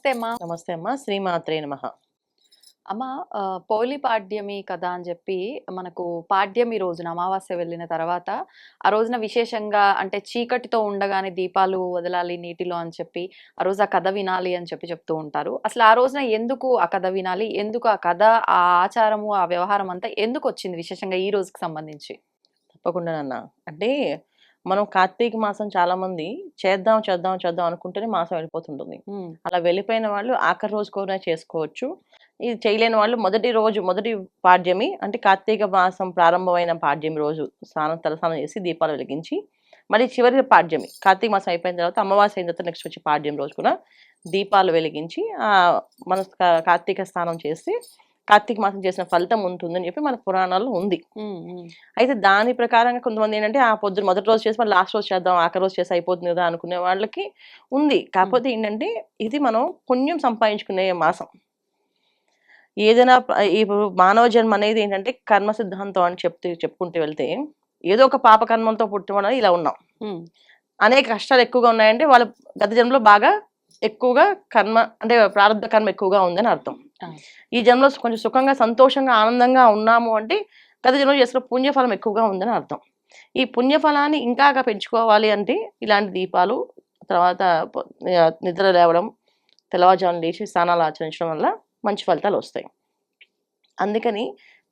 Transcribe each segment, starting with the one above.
నమస్తే అమ్మా. నమస్తే అమ్మా. శ్రీమాత్రే నమ. అమ్మ పోలి పాడ్యమి కదా అని చెప్పి మనకు పాడ్యమి రోజున అమావాస్య వెళ్ళిన తర్వాత ఆ రోజున విశేషంగా అంటే చీకటితో ఉండగానే దీపాలు వదలాలి నీటిలో అని చెప్పి ఆ రోజు ఆ కథ వినాలి అని చెప్పి చెప్తూ ఉంటారు. అసలు ఆ రోజున ఎందుకు ఆ కథ వినాలి? ఎందుకు ఆ కథ ఆ ఆచారము ఆ వ్యవహారం అంతా ఎందుకు వచ్చింది విశేషంగా ఈ రోజుకి సంబంధించి? తప్పకుండా నాన్న. అంటే మనం కార్తీక మాసం చాలా మంది చేద్దాం చేద్దాం చేద్దాం అనుకుంటేనే మాసం వెళ్ళిపోతుంటుంది. అలా వెళ్ళిపోయిన వాళ్ళు ఆఖరి రోజు కూడా చేసుకోవచ్చు. ఇది చేయలేని వాళ్ళు మొదటి రోజు మొదటి పాడ్యమి అంటే కార్తీక మాసం ప్రారంభమైన పాడ్యమి రోజు స్నానం తలస్నానం చేసి దీపాలు వెలిగించి మళ్ళీ చివరి పాడ్యమి కార్తీక మాసం అయిపోయిన తర్వాత అమావాస్య అయిన తర్వాత నెక్స్ట్ వచ్చి పాడ్యం రోజు కూడా దీపాలు వెలిగించి మన కార్తీక స్నానం చేసి కార్తీక మాసం చేసిన ఫలితం ఉంటుందని చెప్పి మన పురాణాల్లో ఉంది. అయితే దాని ప్రకారంగా కొంతమంది ఏంటంటే ఆ పొద్దున మొదటి రోజు చేసి మళ్ళీ లాస్ట్ రోజు చేద్దాం ఆఖరి రోజు చేసి అయిపోతుంది కదా అనుకునే వాళ్ళకి ఉంది. కాకపోతే ఏంటంటే ఇది మనం పుణ్యం సంపాదించుకునే మాసం. ఏదైనా ఇప్పుడు మానవ జన్మ అనేది ఏంటంటే కర్మ సిద్ధాంతం అని చెప్తూ చెప్పుకుంటూ వెళ్తే ఏదో ఒక పాప కర్మంతో పుట్టడం వల్ల ఇలా ఉన్నాం. అనేక కష్టాలు ఎక్కువగా ఉన్నాయంటే వాళ్ళ గత జన్మలో బాగా ఎక్కువగా కర్మ అంటే ప్రారంభ కర్మ ఎక్కువగా ఉందని అర్థం. ఈ జన్మలో కొంచెం సుఖంగా సంతోషంగా ఆనందంగా ఉన్నాము అంటే గత జన్మలో చేసిన పుణ్యఫలం ఎక్కువగా ఉందని అర్థం. ఈ పుణ్యఫలాన్ని ఇంకాగా పెంచుకోవాలి అంటే ఇలాంటి దీపాలు తర్వాత నిద్ర లేవడం తెల్లవారుజామున లేచి స్నానాలు ఆచరించడం వల్ల మంచి ఫలితాలు వస్తాయి. అందుకని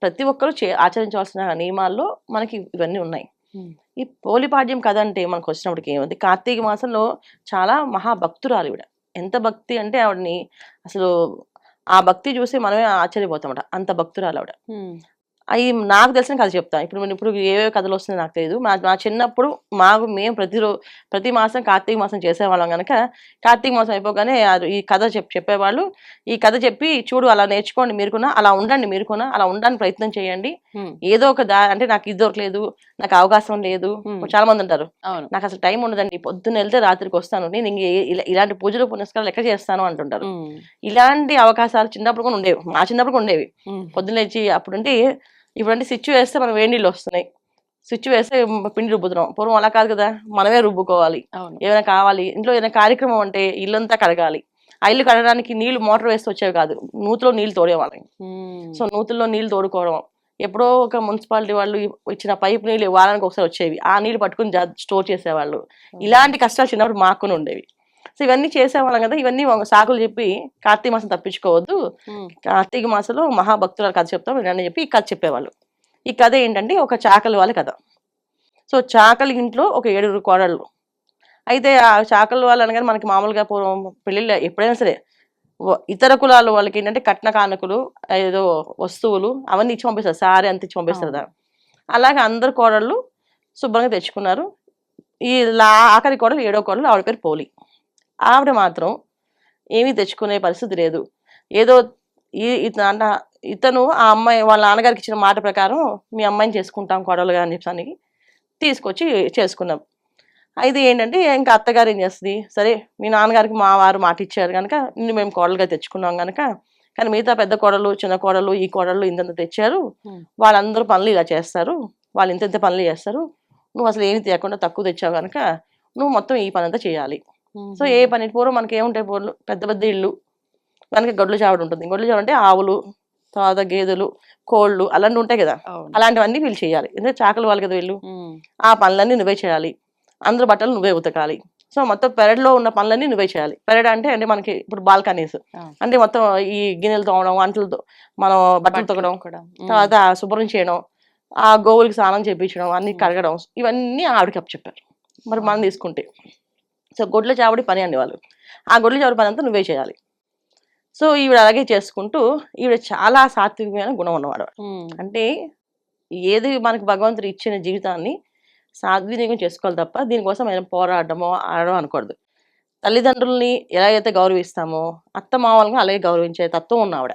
ప్రతి ఒక్కరూ చే ఆచరించవలసిన నియమాల్లో మనకి ఇవన్నీ ఉన్నాయి. ఈ పోలిపాడ్యం కథ అంటే మనకు వచ్చినప్పటికి ఏముంది? కార్తీక మాసంలో చాలా మహాభక్తురాలు ఈవిడ ఎంత భక్తి అంటే ఆవిడని అసలు ఆ భక్తి చూసి మనమే ఆశ్చర్యపోతామట అంత భక్తురాలు ఆవిడ. అవి నాకు తెలిసిన కథ చెప్తాను ఇప్పుడు నేను ఇప్పుడు ఏవే కథలు వస్తున్నాయి నాకు తెలియదు మా మా చిన్నప్పుడు మాకు మేము ప్రతిరో ప్రతి మాసం కార్తీక మాసం చేసేవాళ్ళం కనుక కార్తీక మాసం అయిపోగానే ఈ కథ చెప్ చెప్పేవాళ్ళు. ఈ కథ చెప్పి చూడు అలా నేర్చుకోండి మీరు కూడా అలా ఉండండి మీరు కూడా అలా ఉండడానికి ప్రయత్నం చేయండి. ఏదో ఒక దా అంటే నాకు ఇది దొరకలేదు నాకు అవకాశం లేదు. చాలా మంది అవును. నాకు అసలు టైం ఉండదండి. పొద్దున్న వెళ్తే రాత్రికి వస్తాను. నేను ఇంక ఇలాంటి పూజలు పునస్కారాలు ఎక్కడ చేస్తాను అంటుంటారు. ఇలాంటి అవకాశాలు చిన్నప్పుడు కూడా ఉండేవి. మా చిన్నప్పుడు కూడా ఉండేవి. పొద్దున్న లేచి అప్పుడంటే ఇప్పుడంటే స్విచ్ వేస్తే మనం వేడి నీళ్ళు వస్తున్నాయి. స్విచ్ వేస్తే పిండి రుబ్బుతున్నాం. పూర్వం అలా కాదు కదా మనమే రుబ్బుకోవాలి. ఏమైనా కావాలి ఇంట్లో ఏదైనా కార్యక్రమం అంటే ఇల్లంతా కడగాలి. ఆ ఇల్లు కడగడానికి నీళ్ళు మోటార్ వేస్తే వచ్చేవి కాదు. నూతిలో నీళ్ళు తోడేవాళ్ళం. సో నూతుల్లో నీళ్ళు తోడుకోవడం. ఎప్పుడో ఒక మున్సిపాలిటీ వాళ్ళు ఇచ్చిన పైప్ నీళ్ళు వారానికి ఒకసారి వచ్చేవి. ఆ నీళ్ళు పట్టుకుని స్టోర్ చేసేవాళ్ళు. ఇలాంటి కష్టాలు చిన్నప్పుడు మాకుని ఉండేవి. సో ఇవన్నీ చేసేవాళ్ళం కదా ఇవన్నీ సాకులు చెప్పి కార్తీక మాసం తప్పించుకోవద్దు. కార్తీక మాసంలో మహాభక్తుల కథ చెప్తాం వినండి చెప్పి ఈ కథ చెప్పేవాళ్ళు. ఈ కథ ఏంటంటే ఒక చాకలి వాళ్ళ కథ. సో చాకలి ఇంట్లో ఒక ఏడుగురు కోడళ్ళు. అయితే ఆ చాకలి వాళ్ళు అనగానే మనకి మామూలుగా పూర్వం పెళ్ళిళ్ళు ఎప్పుడైనా సరే ఇతర కులాల వాళ్ళకి ఏంటంటే కట్న కానుకలు ఏదో వస్తువులు అవన్నీ ఇచ్చి పంపిస్తారు సారీ అంత ఇచ్చి పంపిస్తారు అలాగే అందరు కోడళ్ళు శుభ్రంగా తెచ్చుకున్నారు. ఈ ఆఖరి కోడలు ఏడో కోడలు ఆవిడ పేరు పోలి. ఆవిడ మాత్రం ఏమీ తెచ్చుకునే పరిస్థితి లేదు. ఏదో ఈ అన్న ఇతను ఆ అమ్మాయి వాళ్ళ నాన్నగారికి ఇచ్చిన మాట ప్రకారం మీ అమ్మాయిని చేసుకుంటాం కోడలుగా అని చెప్పడానికి తీసుకొచ్చి చేసుకున్నాం. అయితే ఏంటంటే ఇంకా అత్తగారు ఏం చేస్తుంది? సరే మీ నాన్నగారికి మా వారు మాట ఇచ్చారు కనుక నిన్ను మేము కోడలుగా తెచ్చుకున్నాం కనుక కానీ మిగతా పెద్ద కోడలు చిన్న కోడలు ఈ కోడలు ఇంతంత తెచ్చారు. వాళ్ళందరూ పనులు ఇలా చేస్తారు. వాళ్ళు ఇంత ఇంత పనులు చేస్తారు. నువ్వు అసలు ఏమి తీయకుండా తక్కువ తెచ్చావు కనుక నువ్వు మొత్తం ఈ పని అంతా చేయాలి. సో ఏ పని పూర్వం మనకి ఏముంటాయి పూర్వం పెద్ద పెద్ద ఇల్లు మనకి గొడ్ల చావడి ఉంటుంది. గొడ్ల చావడి అంటే ఆవులు తర్వాత గేదెలు కోళ్ళు అలాంటివి ఉంటాయి కదా. అలాంటివన్నీ వీళ్ళు చేయాలి. ఎందుకంటే చాకలు వాళ్ళు కదా వీళ్ళు. ఆ పనులన్నీ నువ్వే చేయాలి. అందరు బట్టలు నువ్వే ఉతకాలి. సో మొత్తం పెరడ్లో ఉన్న పనులన్నీ నువ్వే చేయాలి. పెరడ్ అంటే అంటే మనకి ఇప్పుడు బాల్కనీస్. అంటే మొత్తం ఈ గిన్నెలు తోమడం వంటలు తో- మనం బట్టలు తొక్కడం తర్వాత శుభ్రం చేయడం ఆ గోవులకి స్నానం చేయించడం అన్ని. కడగడం ఇవన్నీ ఆవిడకి అప్పు చెప్పారు మరి మనం తీసుకుంటే. సో గొడ్ల చావడి పని అండి వాళ్ళు. ఆ గొడ్ల చావడి పని అంతా నువ్వే చేయాలి. సో ఈవిడ అలాగే చేసుకుంటూ ఈవిడ చాలా సాత్వికమైన గుణం ఉన్నవాడు అంటే ఏది మనకు భగవంతుడు ఇచ్చిన జీవితాన్ని సద్వినియోగం చేసుకోవాలి తప్ప దీనికోసం మనం పోరాడమో ఆడడం అనకూడదు. తల్లిదండ్రుల్ని ఎలా అయితే గౌరవిస్తామో అత్త మామూలుగా అలాగే గౌరవించే తత్వం ఉన్న ఆవిడ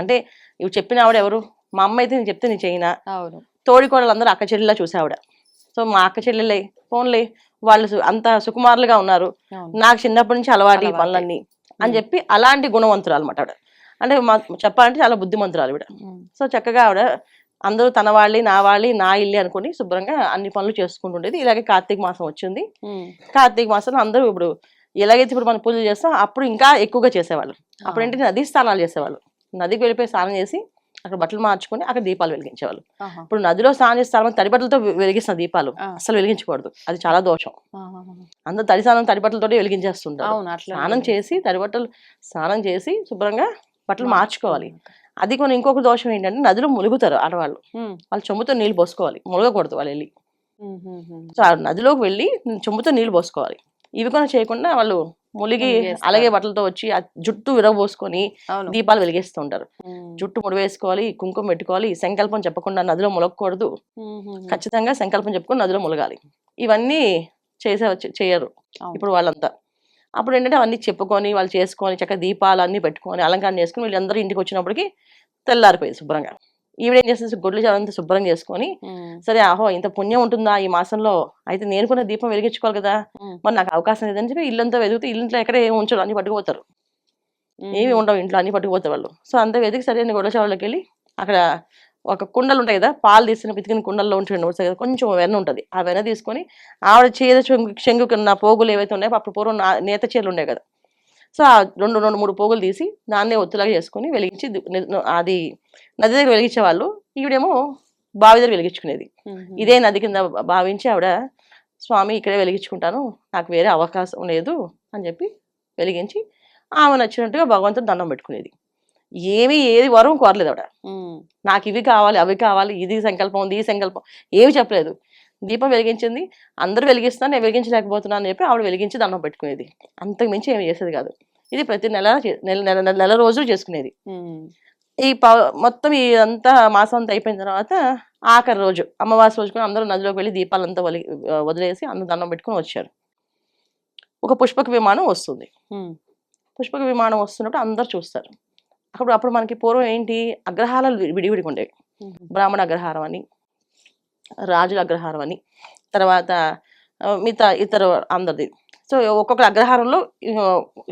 అంటే ఇవి చెప్పిన ఆవిడ ఎవరు? మా అమ్మ అయితే నేను చెప్తే నేను చేయనా? అవును. తోడి కోడలందరూ అక్క చెల్లెలా చూసావిడ. సో మా అక్క చెల్లెలే ఫోన్లే వాళ్ళు అంత సుకుమారులుగా ఉన్నారు. నాకు చిన్నప్పటి నుంచి అలవాటు ఈ. పనులన్నీ అని. చెప్పి అలాంటి గుణవంతురాలు అనమాట ఆవిడ. అంటే మా చెప్పాలంటే చాలా బుద్ధిమంతురాలు ఆవిడ. సో చక్కగా ఆవిడ అందరూ తన వాళ్ళి నా వాళ్ళి నా ఇల్లు అనుకుని శుభ్రంగా అన్ని పనులు చేసుకుంటుండేది. ఇలాగే కార్తీక మాసం వచ్చింది. కార్తీక మాసంలో అందరూ ఇప్పుడు ఎలాగైతే ఇప్పుడు మనం పూజలు చేస్తాం అప్పుడు ఇంకా ఎక్కువగా చేసేవాళ్ళు. అప్పుడు ఏంటి నదీ స్నానాలు చేసేవాళ్ళు. నదికి వెళ్ళిపోయి స్నానం చేసి అక్కడ బట్టలు మార్చుకొని అక్కడ దీపాలు వెలిగించేవాళ్ళు. ఇప్పుడు నదిలో స్నానం చేస్తే చాలా తడి బట్టలతో వెలిగిస్తున్న దీపాలు. అసలు వెలిగించకూడదు. అది చాలా దోషం. అందరూ తడి స్నానం తడి బట్టలతో వెలిగించేస్తుంటారు. స్నానం చేసి తడి బట్టలు స్నానం చేసి శుభ్రంగా బట్టలు మార్చుకోవాలి. అది కొన్ని ఇంకొక దోషం ఏంటంటే నదిలో ములుగుతారు ఆడవాళ్ళు. వాళ్ళు చెంబుతో నీళ్ళు పోసుకోవాలి. ములగకూడదు వాళ్ళు వెళ్ళి. సో నదిలోకి వెళ్ళి చెంబుతో నీళ్ళు పోసుకోవాలి. ఇవి కూడా చేయకుండా వాళ్ళు ములిగి. అలాగే బట్టలతో వచ్చి ఆ జుట్టు విరబోసుకొని అవును దీపాలు వెలిగిస్తూ ఉంటారు. జుట్టు ముడి వేసుకోవాలి కుంకుమ పెట్టుకోవాలి సంకల్పం చెప్పకుండా నదిలో ములగకూడదు. ఖచ్చితంగా సంకల్పం చెప్పుకొని నదిలో ములగాలి ఇవన్నీ చేసే చేయరు. ఇప్పుడు వాళ్ళంతా అప్పుడు ఏంటంటే అవన్నీ చెప్పుకొని వాళ్ళు చేసుకొని చక్కగా దీపాలు అన్ని పెట్టుకొని అలంకరణ చేసుకొని వీళ్ళందరూ ఇంటికి వచ్చినప్పటికి తెల్లారిపోయింది శుభ్రంగా ఈవిడ ఏం చేస్తుంది గొడ్లు చాలంతా శుభ్రం చేసుకొని. సరే ఆహో ఇంత పుణ్యం ఉంటుందా ఈ మాసంలో అయితే నేను కూడా దీపం వెలిగించుకోవాలి కదా. మరి నాకు అవకాశం లేదని చెప్పి ఇల్లంతా వెతుకుతూ ఇల్లుంట్లో ఎక్కడ ఏమి ఉంచరు అన్ని పట్టుకుపోతారు. ఏమి ఉండవు ఇంట్లో అన్ని పట్టుకుపోతారు వాళ్ళు సో అంతా వెతికి సరే అని గొడవ చావులకి వెళ్ళి అక్కడ ఒక కుండలు ఉంటాయి కదా పాలు తీసిన పితికిన కుండల్లో ఉంటుంది ఉంటాయి కదా కొంచెం వెన్న ఉంటుంది ఆ వెన్న తీసుకొని ఆవిడ చెంగు చెంగుకున్న పోగులు ఏవైతే ఉన్నాయో అప్పుడు పూర్వం నేత చీరలు ఉండే కదా సో ఆ రెండు రెండు మూడు పోగులు తీసి దాన్నే ఒత్తులాగా చేసుకొని వెలిగించి అది నది దగ్గర వెలిగించే వాళ్ళు ఈవిడేమో బావి దగ్గర వెలిగించుకునేది. ఇదే నది కింద భావించి ఆవిడ స్వామి ఇక్కడే వెలిగించుకుంటాను నాకు వేరే అవకాశం లేదు అని చెప్పి వెలిగించి ఆమె నచ్చినట్టుగా భగవంతుడు దండం పెట్టుకునేది ఏమీ ఏది వరం కోరలేదు ఆవిడ. నాకు ఇవి కావాలి అవి కావాలి ఇది సంకల్పం ఉంది ఈ సంకల్పం ఏమి చెప్పలేదు దీపం వెలిగించింది. అందరూ వెలిగిస్తాను నేను వెలిగించలేకపోతున్నాను అని చెప్పి ఆవిడ వెలిగించి దండం పెట్టుకునేది. అంతకు మించి ఏమి చేసేది కాదు. ఇది ప్రతి నెల నెల నెల నెల- రోజులు చేసుకునేది. ఈ మొత్తం ఈ అంతా మాసం అంతా అయిపోయిన తర్వాత ఆఖరి రోజు అమావాస్య రోజు కూడా అందరూ నదిలోకి వెళ్ళి దీపాలంతా వలి వదిలేసి అందరూ దండం పెట్టుకొని వచ్చారు. ఒక పుష్పక విమానం వస్తుంది. పుష్పక విమానం వస్తున్నప్పుడు అందరు చూస్తారు. అప్పుడు అప్పుడు మనకి పూర్వం ఏంటి? అగ్రహారాలు విడివిడిగా ఉండేవి. బ్రాహ్మణ అగ్రహారం అని. రాజుల అగ్రహారం అని. తర్వాత మిగతా ఇతర అందరిది. సో ఒక్కొక్క అగ్రహారంలో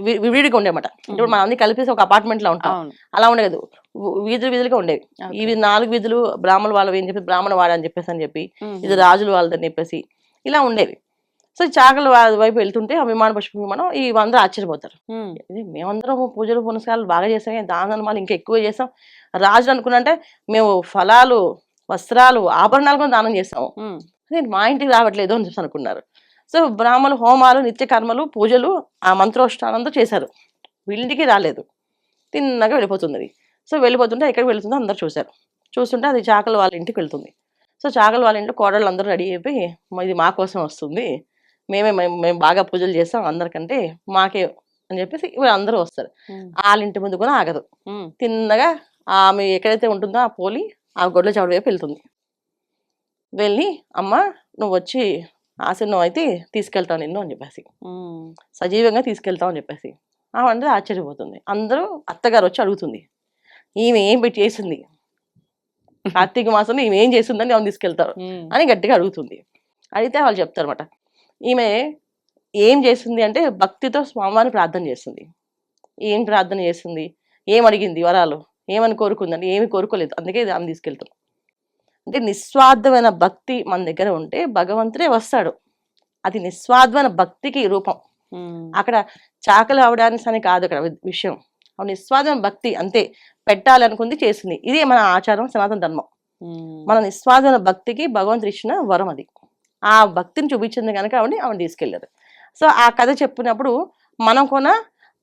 విడివిడిగా ఉండేమాట ఇప్పుడు మనం అన్ని కలిపేసి ఒక apartment లో ఉంటాం అలా ఉండేది వీధులు వీధులుగా ఉండేవి. ఇవి నాలుగు వీధులు బ్రాహ్మణ వాళ్ళవి అని చెప్పి బ్రాహ్మణ వాడ అని చెప్పేసి అని చెప్పి. ఇది రాజుల వాళ్ళదని చెప్పేసి ఇలా ఉండేవి. సో చాకల వైపు వెళ్తుంటే ఆ విమాన పుష్ప విమానం ఈ అందరూ ఆశ్చర్యపోతారు. ఇది మేమందరం పూజలు పునస్కారాలు బాగా చేసాం. దాన ధర్మాలు ఇంకా ఎక్కువ చేసాం. రాజులు అనుకున్నంటే మేము ఫలాలు వస్త్రాలు ఆభరణాలు కూడా దానం చేస్తాము. అదేంటి మా ఇంటికి రావట్లేదు అని చెప్పి అనుకున్నారు. సో బ్రాహ్మణులు హోమాలు నిత్య కర్మలు పూజలు ఆ మంత్రోష్టానంతో చేశారు. వీళ్ళింటికి రాలేదు. తిన్నగా వెళ్ళిపోతుంది సో వెళ్ళిపోతుంటే ఎక్కడికి వెళ్తుందో అందరు చూశారు. చూస్తుంటే అది చాకల వాళ్ళ ఇంటికి వెళ్తుంది. సో చాకల వాళ్ళ ఇంట్లో కోడళ్ళు అందరూ రెడీ అయిపోయి "మా ఇది మా కోసం వస్తుంది. మేమే మేము బాగా పూజలు చేస్తాం అందరికంటే మాకే అని చెప్పేసి అందరూ వస్తారు. వాళ్ళ ఇంటి ముందు కూడా ఆగదు. తిన్నగా ఆమె ఎక్కడైతే ఉంటుందో ఆ పోలి ఆ గొడ్ల చావుడు వైపు వెళ్తుంది. వెళ్ళి అమ్మ నువ్వు వచ్చి ఆశను అయితే తీసుకెళ్తావు నిన్ను అని చెప్పేసి. సజీవంగా తీసుకెళ్తావు అని చెప్పేసి. ఆమె ఆశ్చర్యపోతుంది. అందరూ అత్తగారు వచ్చి అడుగుతుంది. ఈమె ఏం పెట్టి చేసింది? కార్తీక మాసంలో ఈమె ఏం చేసిందని ఆమె తీసుకెళ్తారు. అని గట్టిగా అడుగుతుంది. అడిగితే వాళ్ళు చెప్తారన్నమాట. ఈమె ఏం చేసింది అంటే భక్తితో స్వామివారిని ప్రార్థన చేస్తుంది. ఏం ప్రార్థన చేస్తుంది ఏం అడిగింది వరాలు? ఏమని కోరుకుందండి? ఏమి కోరుకోలేదు. అందుకే ఇది ఆమె తీసుకెళ్తాం. అంటే నిస్వార్థమైన భక్తి మన దగ్గర ఉంటే భగవంతుడే వస్తాడు. అది నిస్వార్థమైన భక్తికి రూపం. అక్కడ చాకలి అవడానికి అని కాదు అక్కడ విషయం. నిస్వార్థమైన భక్తి అంతే. పెట్టాలి అనుకుంది చేసింది. ఇదే మన ఆచారం సనాతన ధర్మం. మన నిస్వార్థమైన భక్తికి భగవంతుడు ఇచ్చిన వరం అది. ఆ భక్తిని చూపించింది కనుక ఆవిడ ఆవిడ తీసుకెళ్ళారు సో ఆ కథ చెప్పినప్పుడు మనం కూడా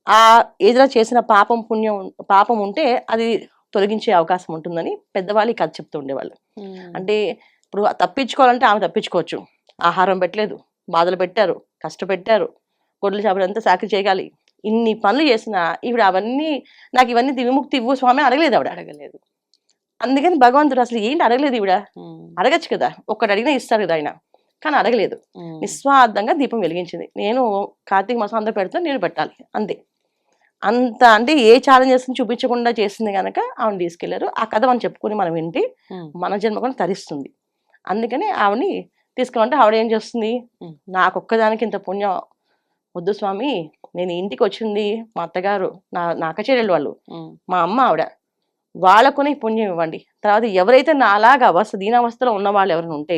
ఆ ఏదైనా చేసిన పాపం పుణ్యం పాపం ఉంటే అది తొలగించే అవకాశం ఉంటుందని పెద్దవాళ్ళు కథ చెప్తూ ఉండేవాళ్ళు. అంటే ఇప్పుడు తప్పించుకోవాలంటే ఆమె తప్పించుకోవచ్చు. ఆహారం పెట్టలేదు బాధలు పెట్టారు కష్టపెట్టారు గొడ్లు చేపలు అంతా సాకి చేయగాలి ఇన్ని పనులు చేసిన ఈవిడ అవన్నీ నాకు ఇవన్నీ విముక్తి ఇవ్వు స్వామి అడగలేదు ఆవిడ. అడగలేదు. అందుకని భగవంతుడు అసలు ఏంటి అడగలేదు ఈవిడ? ఉమ్. అడగచ్చు కదా ఒక్కటి అడిగినా ఇస్తారు కదా ఆయన. కానీ అడగలేదు. నిస్వార్థంగా దీపం వెలిగించింది. నేను కార్తీక మాసం అందరూ పెడతాను నేను పెట్టాలి అంతే. అంత అంటే ఏ ఛాలెంజెస్ చూపించకుండా చేసింది కనుక ఆవిడ తీసుకెళ్ళారు ఆ కథ మనం చెప్పుకొని మనం వింటే ఉమ్. మన జన్మ కూడా తరిస్తుంది అందుకని ఆవిడని తీసుకురమంటే ఆవిడ ఏం చేస్తుంది. నాకు ఒక్కదానికి ఇంత పుణ్యం వద్దు స్వామి నేను ఇంటికి వచ్చింది మా అత్తగారు నా నా అక్కచెల్లెలు వాళ్ళు. మా అమ్మ ఆవిడ వాళ్ళకునే ఈ పుణ్యం ఇవ్వండి తర్వాత ఎవరైతే నా అలాగా అవస్థ దీనావస్థలో ఉన్న వాళ్ళు ఎవరైనా ఉంటే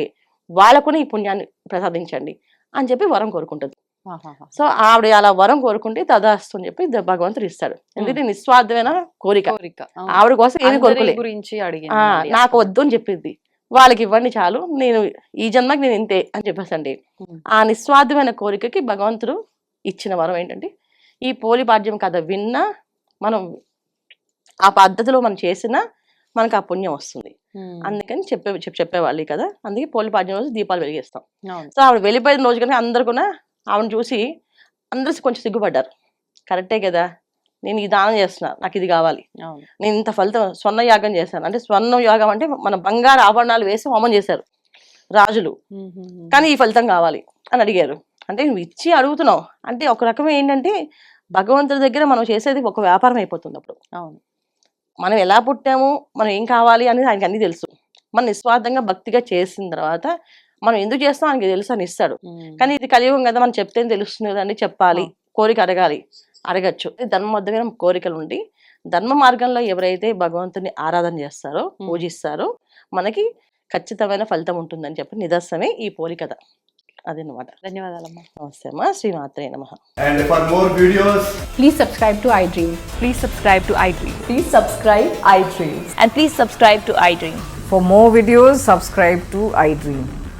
వాళ్ళకునే ఈ పుణ్యాన్ని ప్రసాదించండి అని చెప్పి వరం కోరుకుంటుంది. సో ఆవిడ అలా వరం కోరుకుంటే తదాస్తు అని చెప్పి భగవంతుడు ఇస్తాడు. ఎందుకంటే నిస్వార్థమైన కోరిక. ఆవిడ కోసం ఏమి అందరి కోరుకోలే. గురించి మళ్ళీ నాకు. వద్దు అని చెప్పింది వాళ్ళకి ఇవ్వండి చాలు. నేను ఈ జన్మకి నేను ఇంతే అని చెప్పేసండి. ఆ నిస్వార్థమైన కోరికకి భగవంతుడు ఇచ్చిన వరం ఏంటంటే ఈ పోలిపాడ్యం కథ విన్నా మనం ఆ పద్ధతిలో మనం చేసినా మనకు ఆ పుణ్యం వస్తుంది. అందుకని చెప్పే చెప్- చెప్పేవాళ్ళు కదా అందుకే పోలిపాడ్యం రోజు దీపాలు వెలిగిస్తాం. సో ఆవిడ వెళ్ళిపోయిన రోజు కనుక అందరు కూడా ఆవిడని చూసి అందరూ కొంచెం సిగ్గుపడ్డారు. కరెక్టే కదా నేను ఈ దానం చేస్తున్నా నాకు ఇది కావాలి. నేను ఇంత ఫలితం స్వర్ణ యాగం చేశాను. అంటే స్వర్ణ యాగం అంటే మన బంగారు ఆభరణాలు వేసి హోమం చేశారు రాజులు. కానీ ఈ ఫలితం కావాలి అని అడిగారు. అంటే నువ్వు ఇచ్చి అడుగుతున్నావు. అంటే ఒక రకం ఏంటంటే భగవంతుడి దగ్గర మనం చేసేది ఒక వ్యాపారం అయిపోతుంది అప్పుడు. అవును. మనం ఎలా పుట్టాము మనం ఏం కావాలి అనేది ఆయనకి అన్ని తెలుసు. మనం నిస్వార్థంగా భక్తిగా చేసిన తర్వాత మనం ఎందుకు చేస్తాం ఆయనకి తెలుసు అని ఇస్తాడు. కానీ ఇది కలియుగం కదా మనం చెప్తేనే తెలుస్తుంది కదండి చెప్పాలి కోరిక అడగాలి అడగచ్చు ధర్మబద్ధమైన కోరికలు ఉండి ధర్మ మార్గంలో ఎవరైతే భగవంతుని ఆరాధన చేస్తారో పూజిస్తారో మనకి ఖచ్చితమైన ఫలితం ఉంటుందని చెప్పి నిదర్శనమే ఈ పోలికథ అదనమాట ధన్యవాదాలమ్మా నమస్తే అమ్మా శ్రీమాత్రే నమ And for more videos, Please subscribe to iDream. Please subscribe to iDream. Please subscribe iDream. And please subscribe to iDream. For more videos, subscribe to iDream. please like, share, and